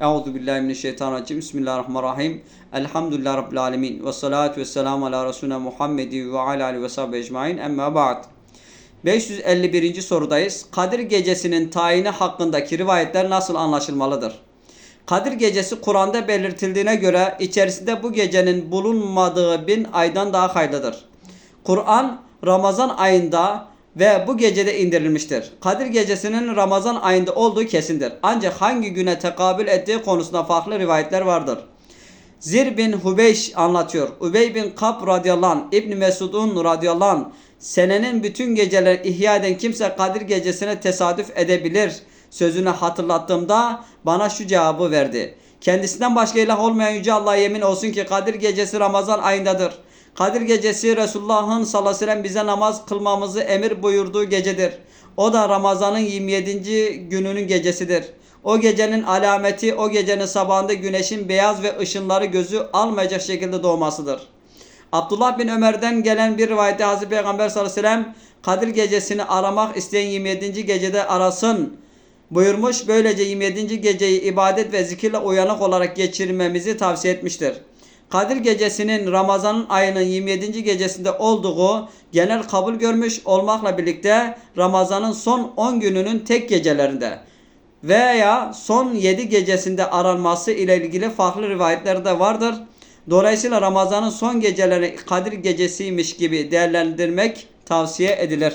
Euzu billahi mineşşeytanirracim. Bismillahirrahmanirrahim. Elhamdülillahi rabbil alamin. Ve salatu vesselam ala resulina Muhammedi ve ala alihi ve sahbihi ecmaîn. Emma ba'd. 551. sorudayız. Kadir gecesinin tayini hakkındaki rivayetler nasıl anlaşılmalıdır? Kadir gecesi Kur'an'da belirtildiğine göre içerisinde bu gecenin bulunmadığı bin aydan daha hayırlıdır. Kur'an Ramazan ayında ve bu gecede indirilmiştir. Kadir gecesinin Ramazan ayında olduğu kesindir. Ancak hangi güne tekabül ettiği konusunda farklı rivayetler vardır. Zir bin Hubeyş anlatıyor. Ubey bin Kab radıyallahu İbn Mesud'un radıyallahu senenin bütün geceler ihya eden kimse Kadir gecesine tesadüf edebilir sözünü hatırlattığımda bana şu cevabı verdi. Kendisinden başka ilah olmayan Yüce Allah'a yemin olsun ki Kadir gecesi Ramazan ayındadır. Kadir gecesi Resulullah'ın sallallahu aleyhi ve sellem bize namaz kılmamızı emir buyurduğu gecedir. O da Ramazan'ın 27. gününün gecesidir. O gecenin alameti o gecenin sabahında güneşin beyaz ve ışınları gözü almayacak şekilde doğmasıdır. Abdullah bin Ömer'den gelen bir rivayette Hazreti Peygamber sallallahu aleyhi ve sellem Kadir gecesini aramak isteyen 27. gecede arasın buyurmuş. Böylece 27. geceyi ibadet ve zikirle uyanık olarak geçirmemizi tavsiye etmiştir. Kadir gecesinin Ramazan'ın ayının 27. gecesinde olduğu genel kabul görmüş olmakla birlikte Ramazan'ın son 10 gününün tek gecelerinde veya son 7 gecesinde aranması ile ilgili farklı rivayetler de vardır. Dolayısıyla Ramazan'ın son geceleri Kadir gecesiymiş gibi değerlendirmek tavsiye edilir.